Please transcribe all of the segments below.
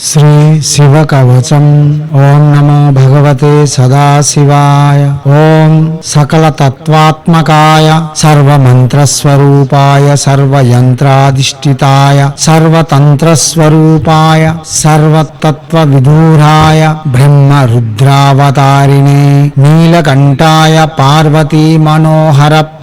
శ్రీ శివ కవచం ఓం నమో భగవతే సదాశివాయ ఓం సకల తత్వాత్మకాయ సర్వమంత్రస్వరూపాయ సర్వయంత్రాధిష్ఠితాయ సర్వతంత్రస్వరూపాయ సర్వతత్వ విదూరాయ బ్రహ్మ రుద్రావతారిణే నీలకంఠాయ పార్వతీ మనోహర ప్రియాయ సోమ సూర్యాగ్నిలోచనాయ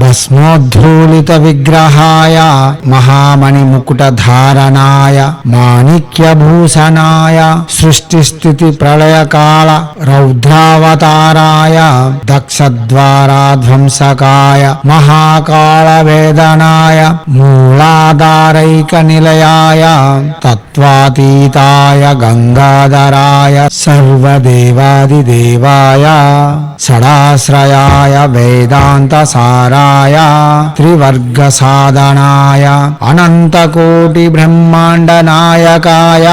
భస్మోద్ధూళిత విగ్రహాయ మహామణి ముకుట ధారణాయ మాణిక్యభూషణాయ సృష్టి స్థితి ప్రళయకాల రౌద్రావతారాయ దక్షద్వారాధ్వంసకాయ మహాకాళ వేదనాయ మూలాధారైక నిలయాయ తత్వాతీతాయ గంగాధరాయ సర్వదేవాదిదేవాయ షడాశ్రయాయ వేదాంత సారాయ త్రివర్గ సాధనాయ అనంతకోటి బ్రహ్మాండ నాయకాయ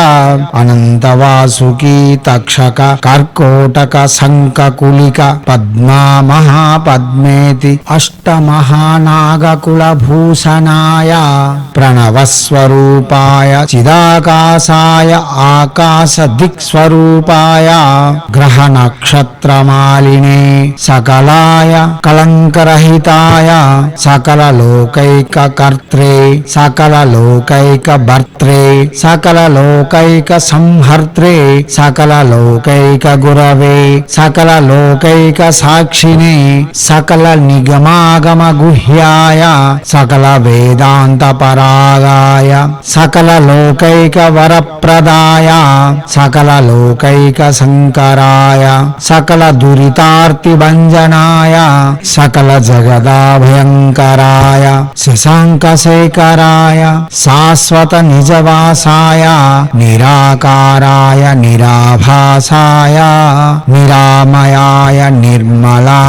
అనంత వాసుకి తక్షక కర్కోటక శంఖకులిక పద్మా మహాపద్మేతి అష్టమహానాగకుల భూషణాయ సకలాయ కళంకరహితాయ సకల లోకైక కర్త్రే సకల లోకైక భర్త్రే సకల లోకైక సంహర్త్రే సకల లోకైక గురవే సకల లోకైక సాక్షినే సకల నిగమాగమ గుహ్యాయ సకల వేదాంత పరాగాయ సకల లోకైక వరప్రదాయ సకల లోకైక శంకరాయ సకల దురితార్తి భంజనాయ సకల జగదాభయంకరాయ శశాంక శేఖరాయ శాశ్వత నిజవాసాయ నిరాకారాయ నిరాభాసాయ నిరామయాయ నిర్మలా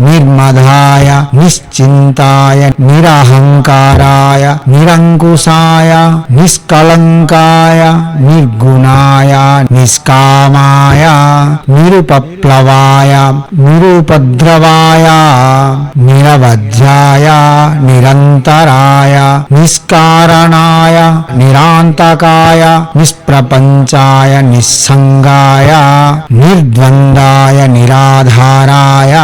నిర్మధాయ నిశ్చింతాయ నిరహంకారాయ నిరంకుశాయ నిష్కలంకాయ నిర్గుణాయ నిష్కామాయ నిరుపప్లవాయ నిరుపద్రవాయ నిరవధ్యాయ నిరంతరాయ నిష్కారణాయ నిరాంతకాయ నిష్ప్రపంచాయ నిస్సంగాయ నిర్ద్వందాయ నిరాధారాయ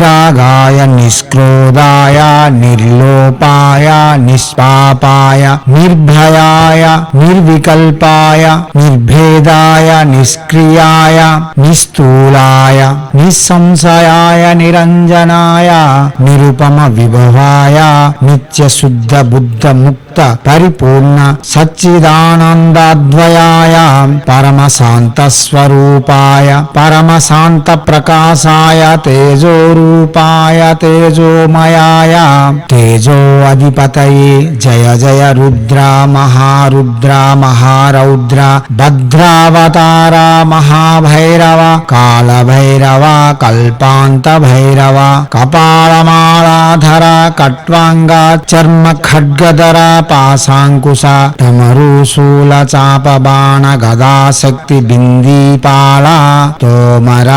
నిరాగాయ నిష్క్రోధాయ నిర్లోపాయ నిష్పాపాయ నిర్భయాయ నిర్వికల్పాయ నిర్భేదాయ నిష్క్రియాయ నిస్థూలాయ నిస్సంశయాయ నిరంజనాయ నిరుపమ విభవాయ నిత్యశుద్ధ బుద్ధ ముక్త పరిపూర్ణ సచ్చిదానందాద్వయాయ పరమశాంత స్వరూపాయ పరమశాంత ప్రకాశాయ తేజోరు తేజోరూపాయ తేజోమయాయ తేజో అధిపతయే జయ జయ రుద్ర మహారుద్ర మహారౌద్ర భద్రావతార మహాభైరవ కాళభైరవ కల్పాంత భైరవ కపాలమాలాధర కట్వాంగ చర్మ ఖడ్గధర పాశాంకుశ తమరుశూల చాప బాణ గదా శక్తి బిందీపాళ తోమర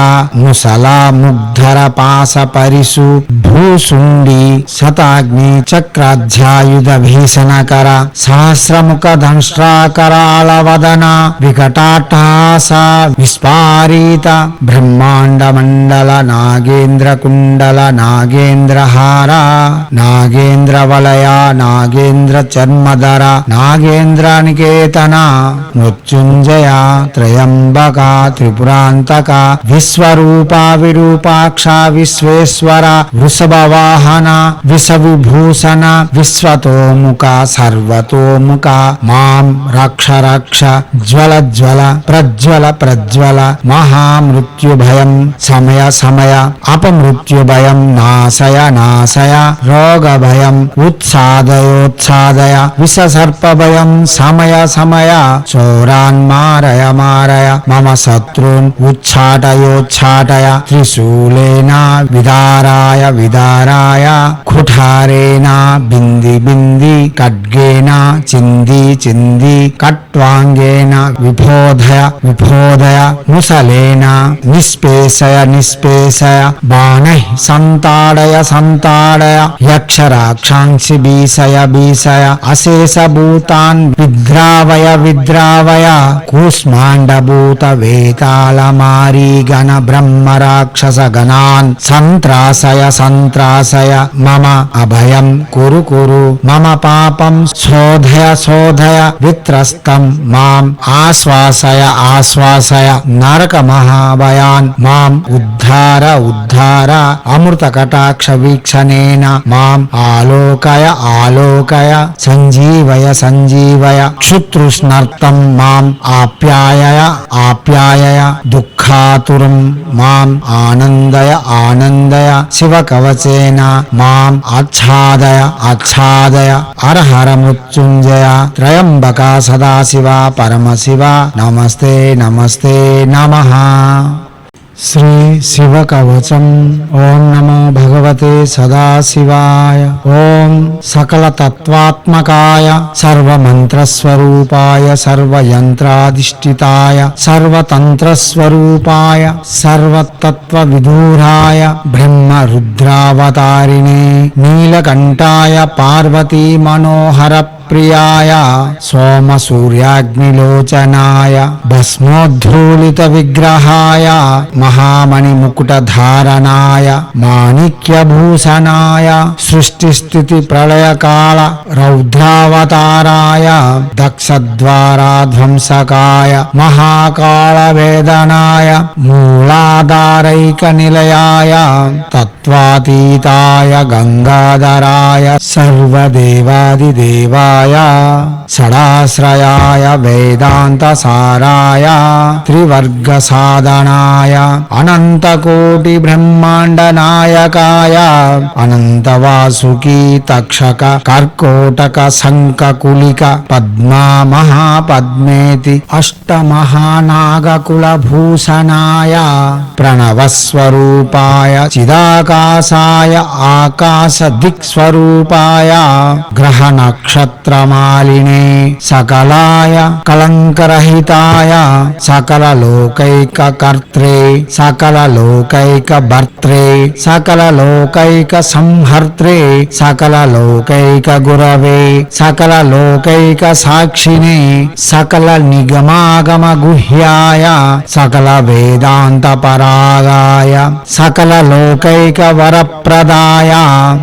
ముసల ముగ్ధర పాస పరిసు భూసుండి శతాగ్ని చక్రాధ్యాయుధ భీషణకర సహస్రముఖ దంష్ట్రాకరాళ వదన వికటాట్టహాస విస్పారీత బ్రహ్మాండ మండల నాగేంద్ర కుండల నాగేంద్రహార నాగేంద్ర వలయ నాగేంద్ర చర్మధర నాగేంద్ర నికేతన మృత్యుంజయ త్రయంబక త్రిపురాంతక విశ్వరూప విరూపాక్ష విశ్వ విశ్వేశ్వర వృషభ వాహన విషవిభూషణ విశ్వతోముఖ సర్వతోముఖ మాం రక్ష రక్ష జ్వల జ్వల ప్రజ్వల ప్రజ్వల మహామృత్యుభయం సమయ సమయ అపమృత్యుభయం నాశయ నాశయ రోగ భయం ఉత్సాదయోత్సాదయ విషసర్ప భయం సమయ సమయ చోరాన్ మారయ మారయ మమ శత్రున్ ఉచ్చాటయోచ్చాటయ త్రిశూలేనా విదారాయ విదారాయ కుఠారేనా బింది బింది ఖడ్గేనా చింది చింది కట్వాంగేన విభోధయ విభోధయ ముసలేన నిస్పేశయ నిస్పేశయ బాణై సంతాడయ సంతాడయ యక్షరాక్షాంసి బీసయ బీసయ అశేష భూతాన్ విద్రావయ విద్రావయ కూస్మాండభూత వేతాళ మారీ గణ బ్రహ్మ రాక్షస గణాన్ సంత్రాసయ సంత్రాసయ మమ అభయం కురు కురు. మమ పాపం శోధయ శోధయ. విత్రస్తం మాం ఆశ్వాసయ ఆశ్వాసయ. నరక మహాభయాన్ మాం ఉద్ధార ఉద్ధార. అమృత కటాక్ష వీక్షణేన మాం ఆలోకయ ఆలోకయ. సంజీవయ సంజీవయ. క్షుతృష్ణర్థం మాం ఆప్యాయయ ఆప్యాయయ. దుఃఖాతురం మాం ఆనందయ ఆనంద ఆనందయ శివ కవచేన మాం ఆచ్ఛాదయ ఆచ్ఛాదయ. హర మృత్యుంజయ. త్రయంబక సదాశివ పరమశివ. నమస్తే నమస్తే నమ. శ్రీ శివ కవచం ఓం నమో భగవతే సదాశివాయ ఓం సకల తత్వాత్మకాయ సర్వమంత్రస్వరూపాయ సర్వయంత్రాధిష్ఠితాయ సర్వతంత్రస్వరూపాయ సర్వతత్వవిదూరాయ బ్రహ్మ రుద్రావతారిణే నీలకంఠాయ పార్వతీ మనోహర ప్రియాయ సోమ సూర్యాగ్నిలోచనాయ భస్మోద్ధూళిత విగ్రహాయ మహామణి ముకుటధారణాయ మాణిక్యభూషణాయ సృష్టి స్థితి ప్రళయకాల రౌద్రావతారాయ దక్షద్వారా ధ్వంసకాయ మహాకాళ వేదనాయ మూలాధారైక నిలయాయ తత్వాతీతాయ గంగాధరాయ సర్వదేవాదిదేవా షడాశ్రయాయ వేదాంత సారాయ త్రివర్గ సాధనాయ అనంతకోటి బ్రహ్మాండ నాయకాయ అనంత వాసుకి తక్షక కర్కోటక శంఖకులిక పద్మా మహాపద్మేతి అష్టమహానాగకుల భూషణాయ సకలాయ కళంకరహితాయ సకల లోకైక కర్త్రే సకల లోకైక భర్త్రే సకల లోకైక సంహర్త్రే సకల లోకైక గురవే సకల లోకైక సాక్షినే సకల నిగమాగమ గుహ్యాయ సకల వేదాంత పరాగాయ సకల లోకైక వరప్రదాయ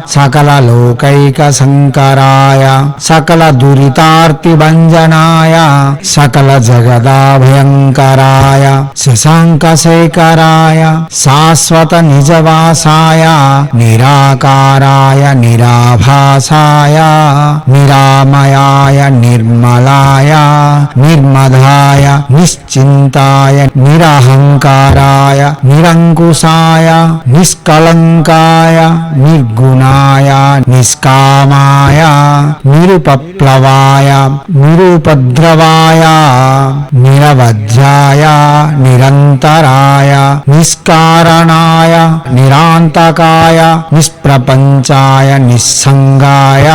సకల లోకైక శంకరాయ సకల దురితార్తి భంజనాయ సకల జగదాభయంకరాయ శశాంక శేఖరాయ శాశ్వత నిజవాసాయ నిరాకారాయ నిరాభాసాయ నిరామయాయ నిర్మలాయ నిర్మదాయ నిశ్చింతాయ నిరహంకారాయ నిరంకుశాయ నిష్కళంకాయ నిర్గుణాయ నిష్కామాయ నిరుపప్లవాయ నిరుపద్రవాయ నిరవధ్యాయ నిరంతరాయ నిష్కారణాయ నిరాంతకాయ నిష్ప్రపంచాయ నిస్సంగాయ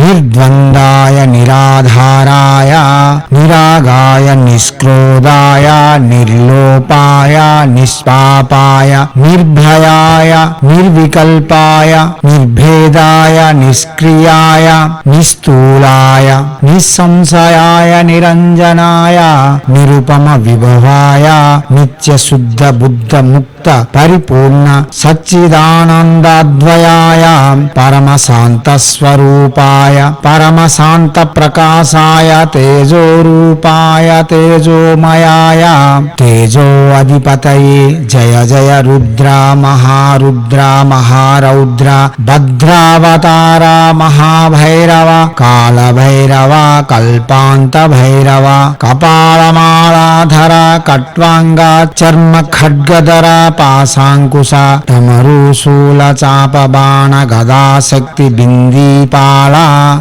నిర్ద్వందాయ నిరాధారాయ నిరాగాయ నిష్క్రోధాయ నిర్లోపాయ నిష్పాపాయ నిర్భయాయ నిర్వికల్పాయ నిర్భేదాయ నిష్క్రియాయ నిస్తూ నిస్థూలాయ నిస్సంశయాయ నిరంజనాయ నిరుపమ విభవాయ నిత్య శుద్ధ బుద్ధ ముక్త పరిపూర్ణ సచ్చిదానందాద్వయాయ పరమ శాంత స్వరూపాయ పరమ శాంత ప్రకాశాయ తేజోరూపాయ తేజోమయాయ తేజో అధిపతయే జయ జయ రుద్ర మహారుద్ర మహారౌద్ర భద్రావతార మహాభైరవ కా కాళభైరవ కల్పాంత భైరవ కపాలమాళాధర కట్వాంగ చర్మ ఖడ్గధర పాశాంకుశ తమరుశూల చాప బాణ గదా శక్తి బిందీపాళ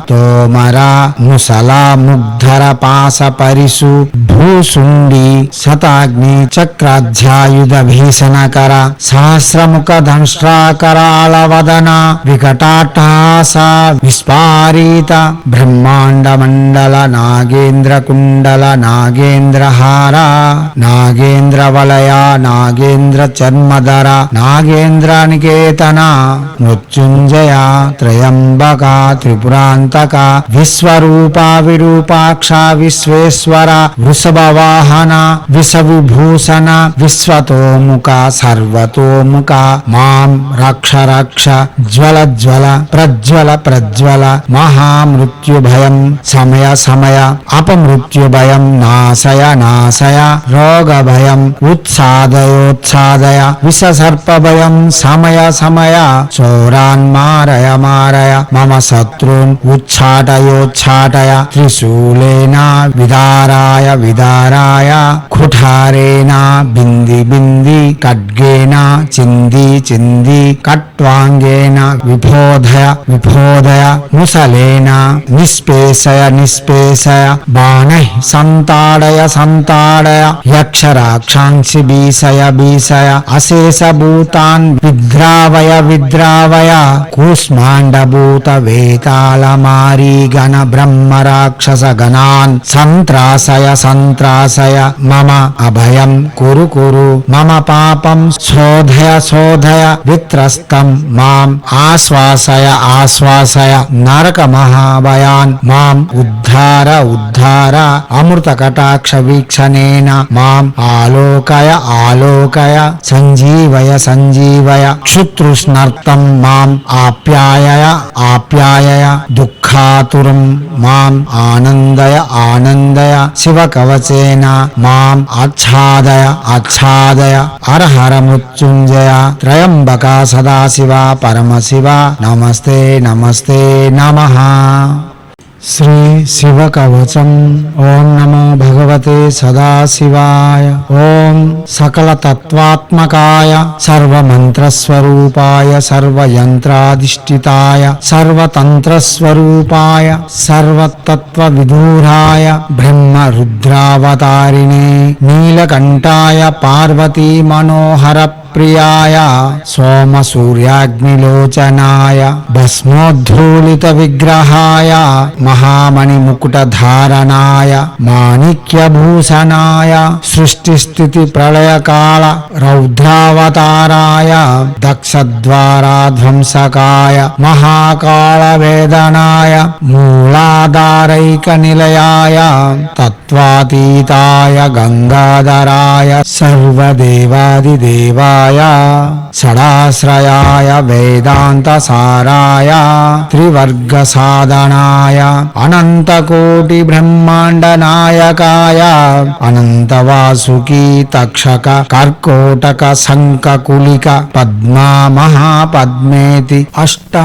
తోమర ముసల ముగ్ధర పాస పరిసు భూసుండి శతాగ్ని చక్రాధ్యాయుధ భీషణకర సహస్రముఖ దంష్ట్రాకరాళ వదన వికటాట్టహాస విస్పారీత బ్రహ్మాండ మండల నాగేంద్ర కుండల నాగేంద్రహార నాగేంద్ర వలయ నాగేంద్ర చర్మధర నాగేంద్రనికేతన మృత్యుంజయ త్రయంబక త్రిపురాంతక విశ్వరూప విరూపాక్ష విశ్వేశ్వర వృషభవాహన విషవిభూషణ విశ్వతోముఖ సర్వతోముఖ మాం రక్ష రక్ష జ్వల జ్వల ప్రజ్వల ప్రజ్వల మృత్యుభయం సమయ సమయ అపమృత్యుభయం నాశయ నాశయ రోగ భయం ఉత్సాదయోత్సాదయ విషసర్ప భయం సమయ సమయ చోరాన్ మారయ మారయ మమ శత్రున్ ఉచ్చాటయోచ్చాటయ త్రిశూలేన విదారాయ విదారాయ కుఠారేణ బింది బింది ఖడ్గేన చింది చింది కట్వాంగేన విభోధయ విభోధయ ముసలేన నిస్పేశయ నిస్పేశయ బాణై సంతాడయ సంతాడయ యక్షరాక్షాంసి బీసయ బీసయ అశేష భూతాన్ విద్రావయ విద్రావయ కూష్మాండభూత వేతాళ మారీ గణ బ్రహ్మ రాక్షస గణాన్ సంత్రాసయ సంత్రాసయ మమ అభయం కురు కురు మమ పాపం శోధయ శోధయ విత్రస్తం మాం ఆశ్వాసయ ఆశ్వాసయ నరక మహాభయ మహాభయాన్ మాం ఉద్ధార ఉద్ధార అమృత కటాక్ష వీక్షణేన మాం ఆలోకయ ఆలోకయ సంజీవయ సంజీవయ క్షుతృష్ణర్థం మాం ఆప్యాయయ ఆప్యాయయ దుఃఖాతురం మాం ఆనందయ ఆనందయ శివ కవచేన మాం ఆచ్ఛాదయ ఆచ్ఛాదయ అర్హర మృత్యుంజయ త్రయంబక సదాశివ పరమశివ నమస్తే నమస్తే నమః శ్రీ శివ కవచం ఓం నమో భగవతే సదాశివాయ ఓం సకల తత్వాత్మకాయ సర్వమంత్రస్వరూపాయ సర్వయంత్రాధిష్ఠితాయ సర్వతంత్రస్వరూపాయ సర్వతత్వ విదూరాయ బ్రహ్మ రుద్రావతారిణే నీలకంఠాయ పార్వతీ మనోహర ప్రియాయ సోమ సూర్యాగ్నిలోచనాయ భస్మోద్ధూలిత విగ్రహాయ మహామణి ముకుట ధారణాయ మాణిక్యభూషణాయ సృష్టి స్థితి ప్రళయకాల రౌద్రావతారాయ దక్షద్వారాధ్వంసకాయ మహాకాళ వేదనాయ మూలాధారైక నిలయాయ తత్వాతీతాయ గంగాధరాయ సర్వదేవాదిదేవా షడాశ్రయాయ వేదాంత సారాయ త్రివర్గ సాధనాయ అనంతకోటి బ్రహ్మాండ నాయకాయ అనంత వాసుకి తక్షక కర్కోటక శంఖకులిక పద్మా మహాపద్మేతి అష్ట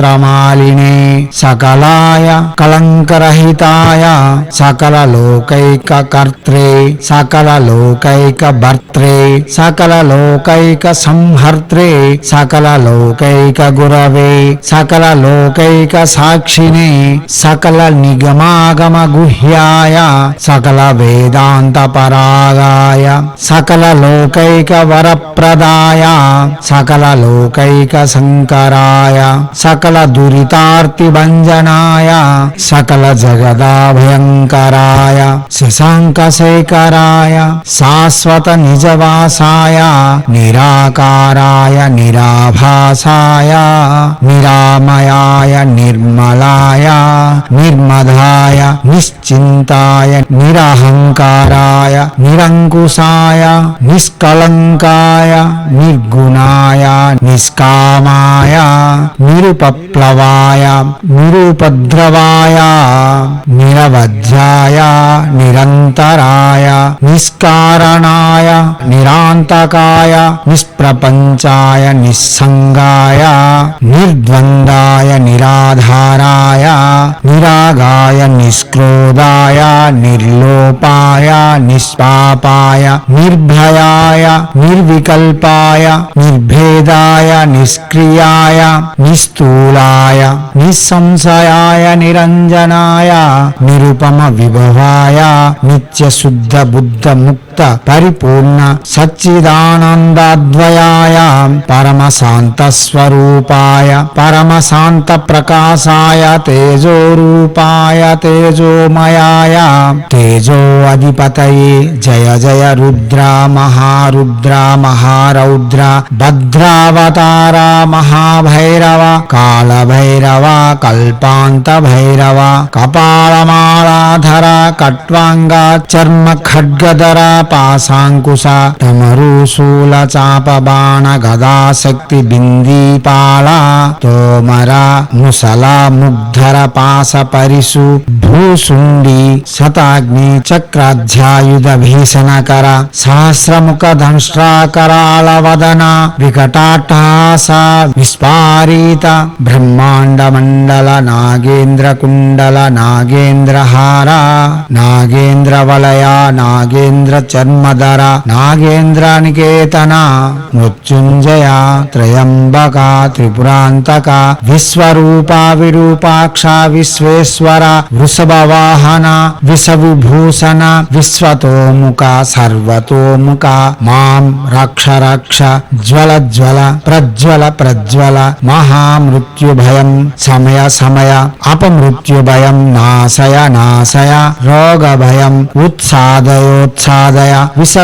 మహానాగకుల సకలాయ కళంకరహితాయ సకల లోకైక కర్త్రే సకల లోకైక భర్త్రే సకల లోకైక సంహర్త్రే సకల లోకైక గురవే సకల లోకైక సాక్షినే సకల నిగమాగమ గుహ్యాయ సకల వేదాంత పరాగాయ సకల లోకైక వరప్రదాయ సకల లోకైక శంకరాయ సకల దురితార్తి భంజనాయ సకల జగదాభయంకరాయ శశాంక శేఖరాయ శాశ్వత నిజవాసాయ నిరాకారాయ నిరాభాసాయ నిరామయాయ నిర్మలాయ నిర్మదాయ నిశ్చింతాయ నిరహంకారాయ నిరంకుశాయ నిష్కళంకాయ నిర్గుణాయ నిష్కామాయ నిరుప ప్లవాయ నిరుపద్రవాయ నిరవధ్యాయ నిరంతరాయ నిష్కారణాయ నిరాంతకాయ నిష్ప్రపంచాయ నిస్సంగాయ నిర్ద్వందాయ నిరాధారాయ నిరాగాయ నిష్క్రోధాయ నిర్లోపాయ నిష్పాపాయ నిర్భయాయ నిర్వికల్పాయ నిర్భేదాయ నిష్క్రియాయ నిస్థూలాయ నిస్సంశయాయ నిరంజనాయ నిరుపమ విభవాయ నిత్య శుద్ధ బుద్ధ ముక్త పరిపూర్ణ సచ్చిదానందాద్వయాయ పరమశాంత స్వరూపాయ పరమశాంత ప్రకాశాయ తేజోరూపాయ తేజోమయాయ తేజో అధిపతయే జయ జయ రుద్ర మహారుద్ర మహారౌద్ర భద్రావతారా మహాభైరవ కాళభైరవ కల్పాంత భైరవ కపాలమాలాధర కట్వాంగ చర్మ ఖడ్గధర పాశాంకుశ తమరుశూల చాప బాణ గదా శక్తి బిందీపాల తోమర ముసల ముగ్ధర పాస పరిసు భూసుండి శతాగ్ని చక్రాధ్యాయుధ భీషణ శంకర సహస్రముఖ దంష్ట్రాకరాళ వదన వికటాటాస విస్పారీత బ్రహ్మాండ మండల నాగేంద్ర కుండల నాగేంద్రహార నాగేంద్ర వలయ నాగేంద్ర చర్మధర నాగేంద్ర నికేతన మృత్యుంజయ త్రయంబక త్రిపురాంతక విశ్వరూప విరూపాక్ష విశ్వేశ్వర వృషభ వాహన విషవిభూషణ విశ్వతోముఖ సర్వతోముఖ మాం రక్ష రక్ష జ్వల జ్వల ప్రజ్వల ప్రజ్వల మహామృత్యుభయం సమయ సమయ అపమృత్యుభయం నాశయ నాశయ రోగ భయం ఉత్సాదయోత్సాదయ విష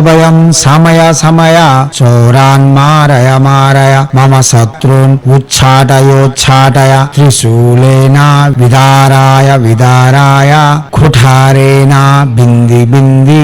భయం సమయ సమయ చోరాన్ మారయ మారయ మమ శత్రున్ ఉచ్చాటయోచ్చాటయ త్రిశూలేన విదారాయ విదారాయ కుఠారేణ బింది బింది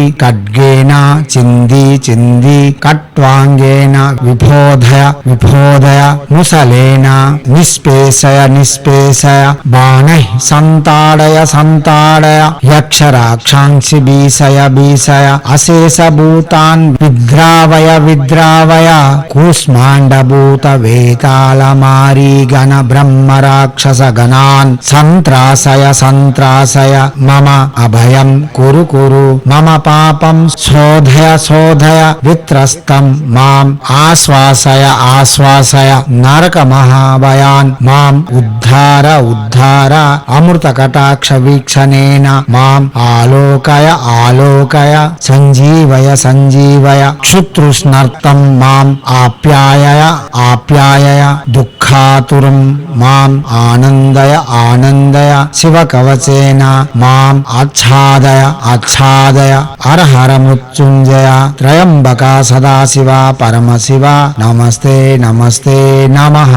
ఖడ్గేన చింది చింది కట్వాంగేన విభోధయ విభోధయ ముసలేన నిస్పేశయ నిస్పేశయ బాణై సంతాడయ సంతాడయ యక్షరాక్షాంసి బీసయ బీసయ అశేష భూతాన్ విద్రావయ విద్రావయ కూష్మాండభూత వేతాళ మారీ గణ బ్రహ్మ రాక్షస గణాన్ సంత్రాసయ సంత్రాసయ మమ అభయం కురు కురు మమ పాపం శోధయ శోధయ విత్రస్తం మాం ఆశ్వాసయ ఆశ్వాసయ నరక మహాభయాన్ మాం ఉద్ధార ఉద్ధార అమృత కటాక్ష వీక్షణేన మాం ఆలోకయ ఆలోకయ సంజీవయ సంజీవయ క్షుతృష్ణర్థం మాం ఆప్యాయయ ఆప్యాయయ దుఃఖాతురం మాం ఆనందయ ఆనందయ శివ కవచేన మాం ఆచ్ఛాదయ ఆచ్ఛాదయ అర్హర మృత్యుంజయ త్రయంబక సదాశివ పరమశివ నమస్తే నమస్తే నమః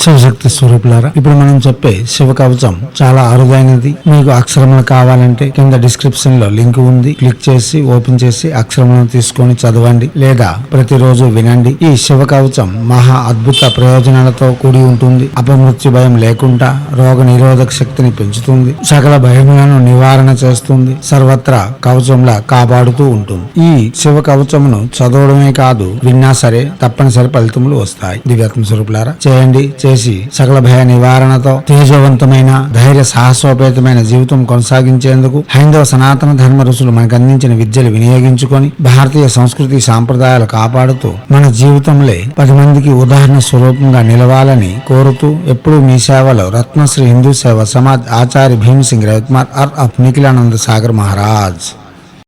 శివశక్తి స్వరూపులారా ఇప్పుడు మనం చెప్పే శివ కవచం చాలా అరుదైనది. మీకు అక్షరములు కావాలంటే కింద డిస్క్రిప్షన్లో లింక్ ఉంది. క్లిక్ చేసి ఓపెన్ చేసి అక్షరములను తీసుకొని చదవండి లేదా ప్రతిరోజు వినండి. ఈ శివ కవచం మహా అద్భుత ప్రయోజనాలతో కూడి ఉంటుంది. అపమృత్యు భయం లేకుండా రోగ నిరోధక శక్తిని పెంచుతుంది. సకల భయములను నివారణ చేస్తుంది. సర్వత్రా కవచంలా కాపాడుతూ ఉంటుంది. ఈ శివ కవచమును చదవడమే కాదు విన్నా సరే తప్పనిసరి ఫలితములు వస్తాయి. దివ్యాత్మ స్వరూపులారా చేయండి. చేసి సకల భయ నివారణతో తేజవంతమైన ధైర్య సాహసోపేతమైన జీవితం కొనసాగించేందుకు హైందవ సనాతన ధర్మ ఋషులు మనకు అందించిన విద్యలు వినియోగించుకొని భారతీయ సంస్కృతి సాంప్రదాయాలు కాపాడుతూ మన జీవితంలో పది మందికి ఉదాహరణ స్వరూపంగా నిలవాలని కోరుతూ ఎప్పుడూ మీ సేవలో రత్నశ్రీ హిందూ సేవ సమాజ్ ఆచార్య భీమ్ సింగ్ రవికుమార్ ఆర్ ఆఫ్ నిఖిలానంద సాగర్ మహారాజ్.